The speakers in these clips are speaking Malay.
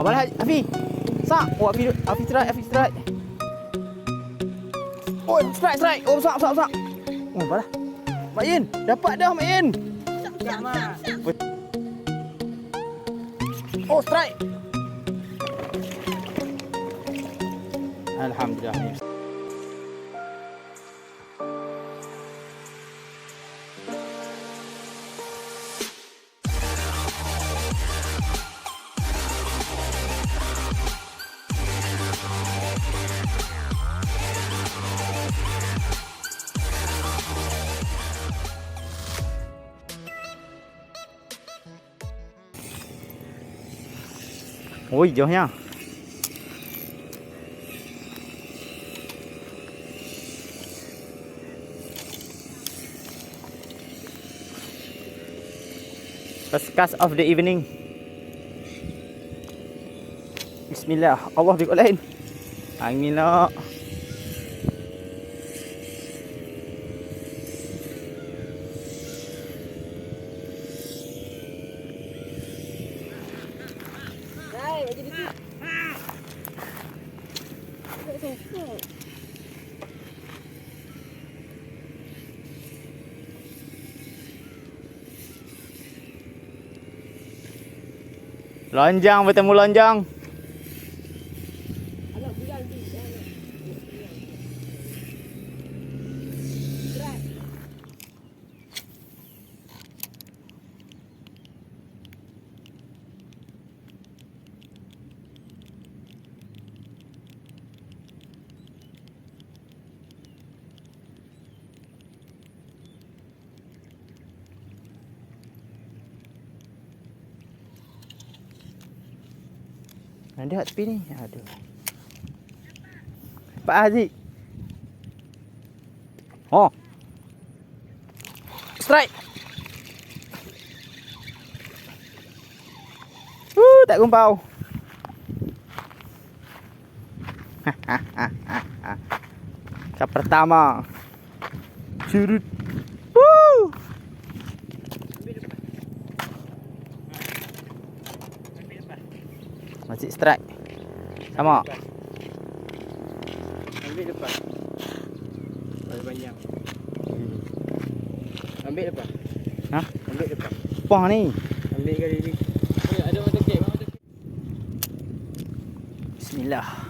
Abang Haji, Afi. Sak. Oh, Afi, Afi strike, Afi strike. Oh, strike, strike. Oh, sak, sak, sak. Oh, apalah. Mak Yin, dapat dah Mak Yin. Oh, strike. Alhamdulillah. Ui, jauhnya. First cast of the evening. Bismillah. Allah Lonjang bertemu lonjang. Ada kat tepi ni. Aduh. Pak Haziq. Oh. Strike. Uh, tak gumpau. Kap pertama. Curut. Masih strike. Sama. Ambil depan. Balik panjang. Ambil depan. Ha? Ambil depan. Apa ni? Ambil kali ni. Ada mata kek, mata kek. Bismillah.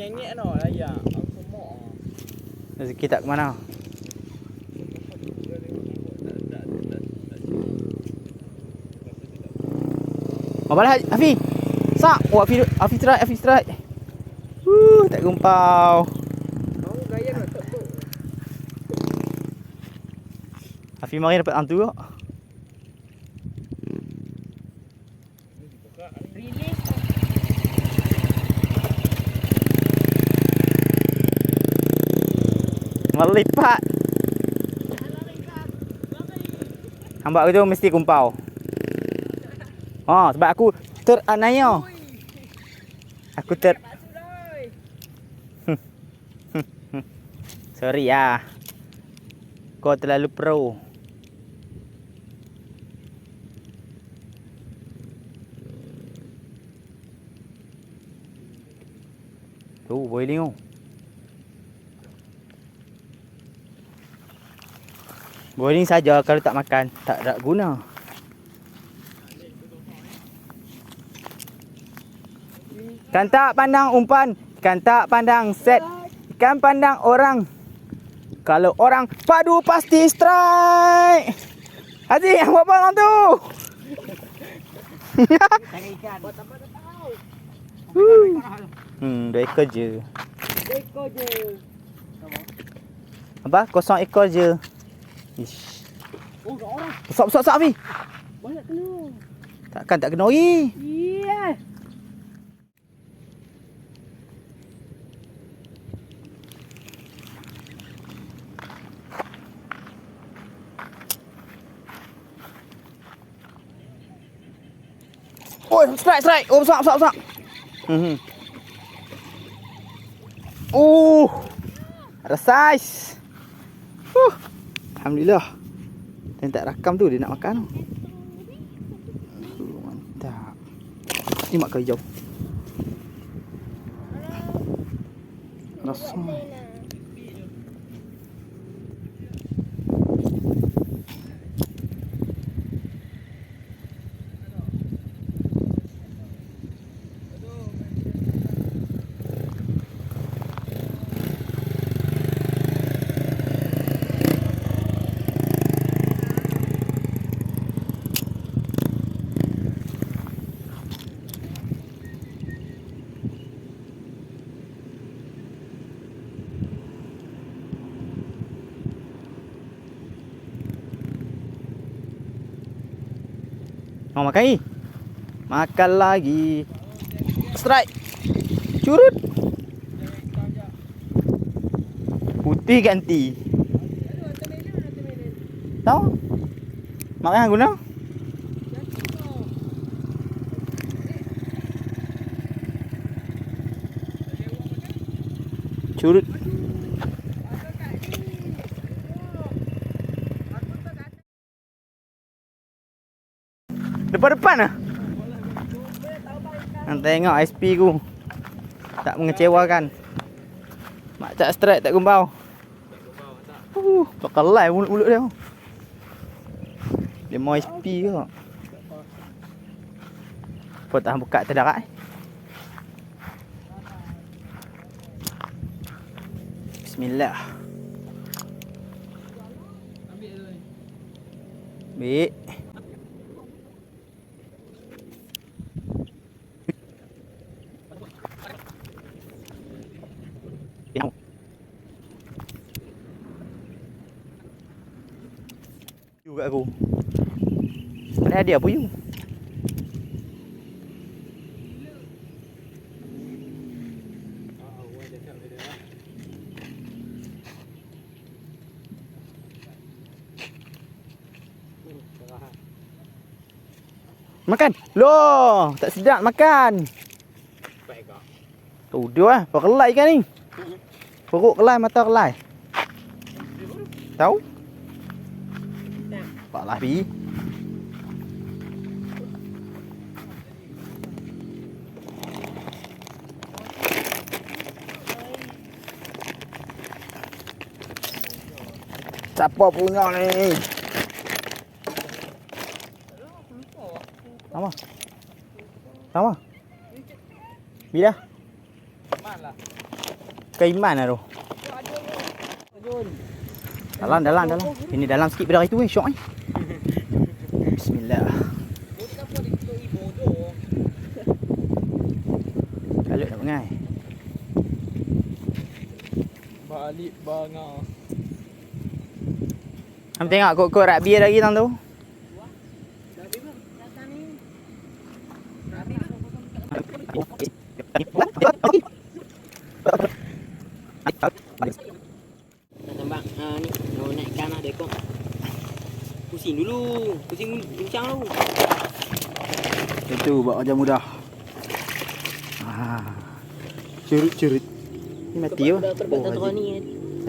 Menyengit tau layak. Aku semok. Rezeki tak ke mana? Haji, Afi. Sak. Oh, Afi, Afi strike, Afi strike. Uh, tak gumpau. Kau gaya nak tak tu. Afi mari dapat hantu kok. Melipat. Hamba itu mesti kumpau. Oh, sebab aku teranaya. Aku ter Sorry ah. Kau terlalu pro. Tu boiling tu. Boiling saja kalau tak makan tak ada guna. Kan tak pandang umpan, kan tak pandang set, kan pandang orang. Kalau orang padu pasti strike. Haji, yang buat apa orang tu? Hmm, dua ekor je. Ekor je. Apa? Kosong ekor je. Ish. Oh, tak orang. Besar, besar. Banyak kena. Takkan tak kena ori. Yes. Oi, strike, strike. Oh, besar, besar, besar. Mhm. Uh. Ada size. Huh. Alhamdulillah. Dan tak rakam tu dia nak makan tu. Mantap. Ni mak kau hijau. Rasa. Mau makan lagi? Makan lagi. Strike. Curut. Putih ganti. Tahu? Makan guna? Curut. Depan-depan lah. Nak tengok SP ku. Tak mengecewakan. Mak cak strike tak gumbau. Uh, pakalai mulut-mulut dia. Dia mau SP ke? Apa tahan buka terdarat eh? Bismillah. Ambil. Tengok. You kat aku. Ada hadiah apa you? Makan. Loh, tak sedap makan. Baik kau. Tu dia lah, perkelai ikan ni. Perut kelai, mata kelai. Tahu? Pak lah pi. Siapa punya ni? Sama. Sama. Bila? Malah. Keiman lah tu. Dalam, dalam, dalam. Ini dalam sikit pada hari tu eh. Syok ni. Bismillah. Balik bangau. Am tengok kok-kok rugby lagi tang tu. Nak tembak uh, ni Nak naikkan lah dekor Pusing dulu Pusing kencang dulu Itu buat ajar mudah. Ah. Curut-curut. Ni mati ke? Oh, kan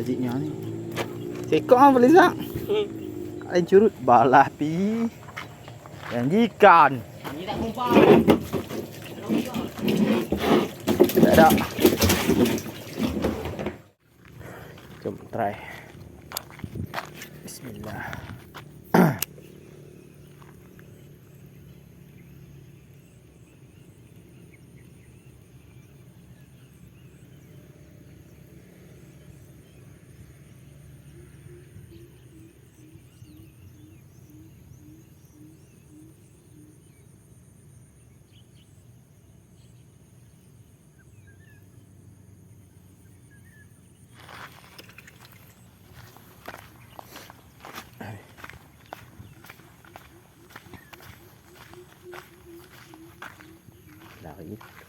Haziknya ni. Sekok ah boleh sak. Lain curut balah pi. Janjikan. Ni tak kumpang Tak ada. Jom try. Bismillah. Lari. Bismillah.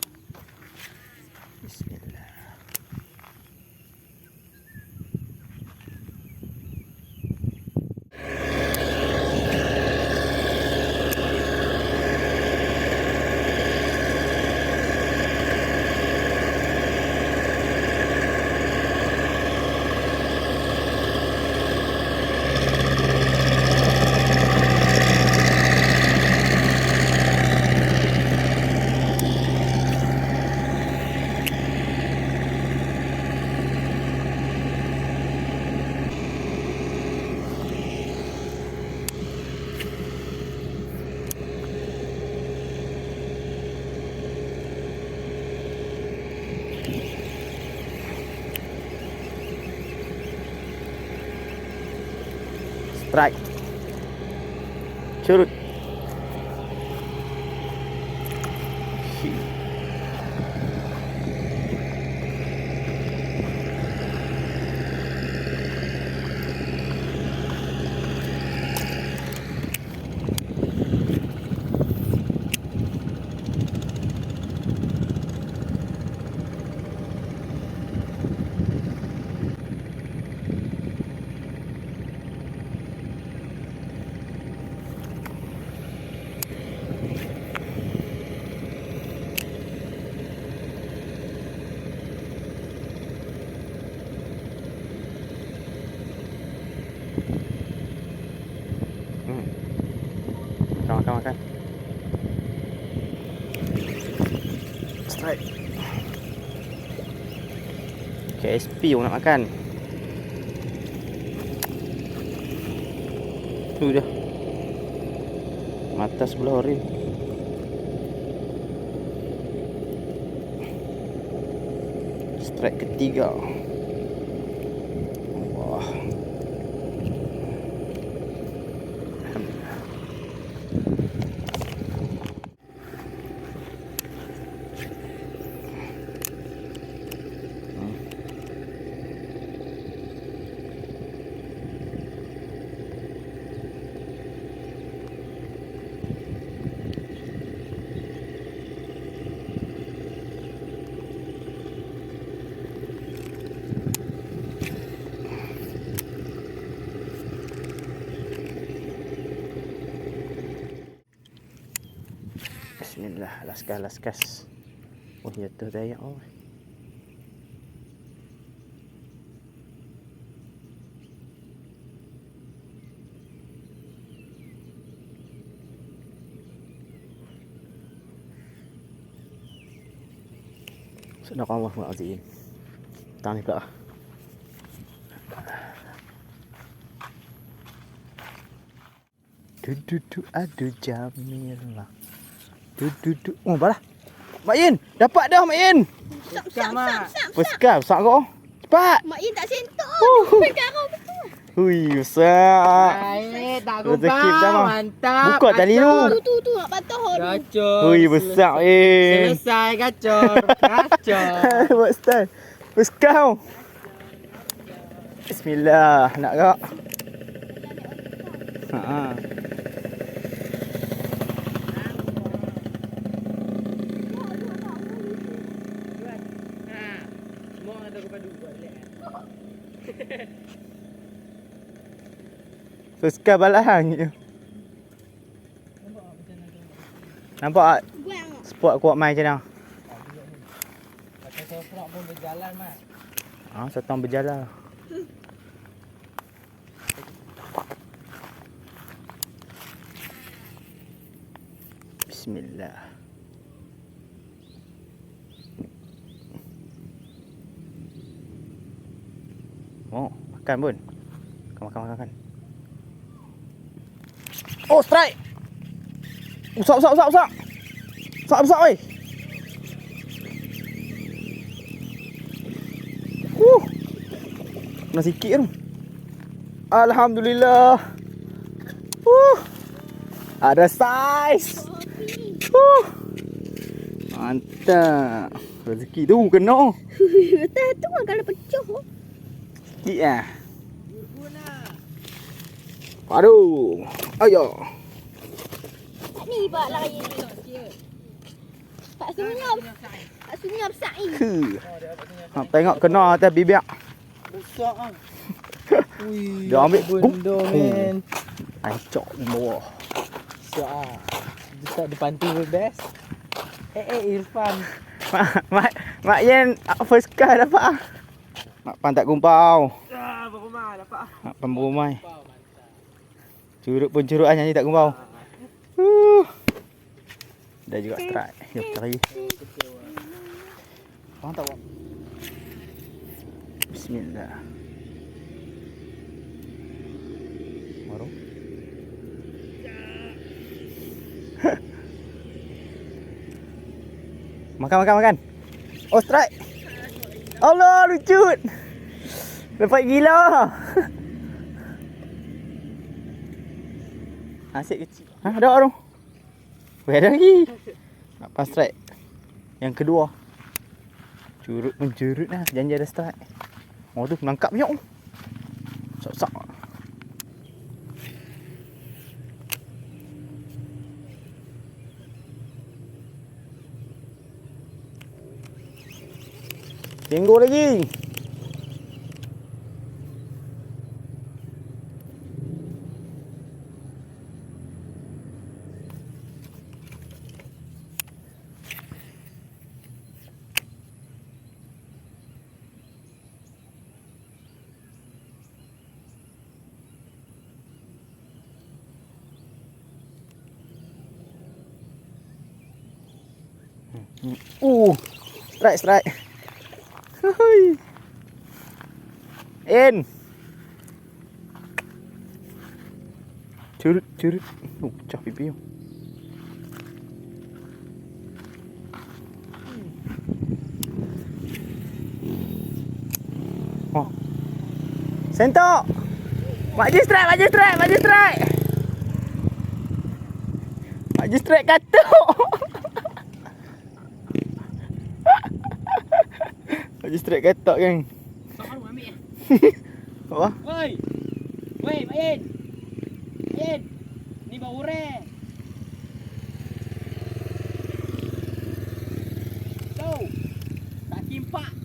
Strike. Curut. Hmm. Makan. Strike. KSP pun nak makan. Tu dah. Mata sebelah rim. Strike ketiga. Allah. Alhamdulillah. Bismillah, laskas laskas. Oh, jatuh daya oh. Sadaqallahu azim. Tang ni pula. Dududu adu jamilah. Dududu. Oh, balah. Mak Yin, dapat dah Mak Yin. Sap, sap, sap, sap. Peskal, besar kau. Cepat. Mak Yin tak sentuh. Uh. Pegang kau betul. Hui, besar. Baik, tak pertama. Mantap. Buka tali tu. Tu, tu, tu. Nak patah tu. Gacor. Hui, besar eh. Selesai gacor. Gacor. Buat style. Peskal. Bismillah, nak kak. Ha. -ha. Peskal balahan je. Nampak tak spot kuat main macam mana? Saya pula pun berjalan mat. Ha, setang berjalan. Bismillah. Oh, makan pun. Makan, makan, makan. makan. Oh, strike! Usap, usap, usap, usap! Usap, usap, oi! Uh. Kena sikit tu. Alhamdulillah. Uh. Ada saiz. Uh. Mantap. Rezeki tu kena. Betul tu kalau pecah. Sikit ah. Aduh. Ayo. Ni raya ni. Pak senyap. Pak senyap sa'i. Ha, tengok kena atas bibir. Besar ah. Ui. Dia ambil. Benda men. Ancok di bawah. Besar ah. Besar depan tu best. Eh eh Irfan. Mak, mak, mak Yen first car dapat ah. Mak pantat gumpau. Ah, berumah dapat ah. Mak pemberumai. Curut pun curut ah nyanyi tak gumpau. Uh. Dah juga strike. Jom lagi. Faham tak, Wak? Bismillah. Baru. makan, makan, makan. Oh, strike. Allah, lucu. Dapat gila. Asyik kecil. Ha, ada. Weh ada lagi. Lepas strike. Yang kedua. Curut menjurut lah. Janji ada strike. Oh tu menangkap punya. Sok-sok. Tengok lagi. Uh, strike strike. Hui. In. Curut curut. Oh, pecah pipi tu. Oh. Sentok. Maju strike, maju strike, maju strike. Maju strike katuk. Maju strike katuk kan. Kau baru ambil eh. Apa? Woi. Woi, Mak Yin. Yin. Ni bau ure. Kau. Tak kimpak.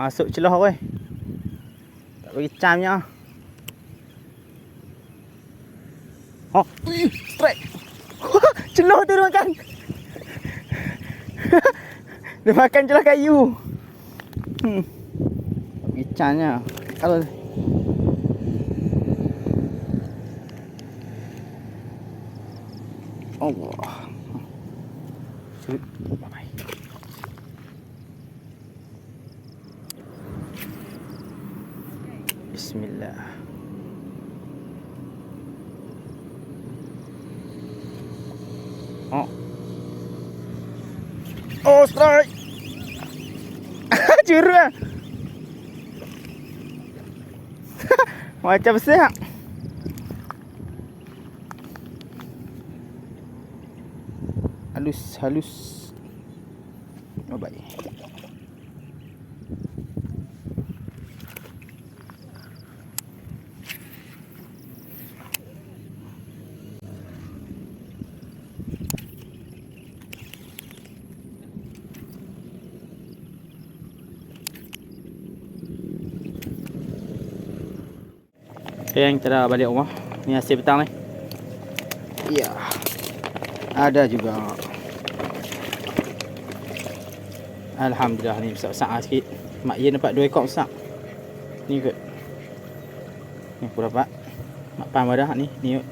Masuk celah weh. Tak bagi camnya. Oh, celah tu dia makan. dia makan celah kayu. Hmm. Camnya. Kalau Allah. Bismillah. Oh. Oh, strike. Curu lah. Macam besar. Halus, halus. Okay, yang kita dah balik rumah. Ni hasil petang ni. Ya. Ada juga. Alhamdulillah ni besar-besar lah sikit. Mak Yen dapat 2 ekor besar. Ni kot. Ni aku dapat. Mak Pan dah ni. Ni kot.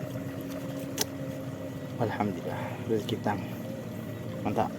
Alhamdulillah. Rezeki petang. Mantap.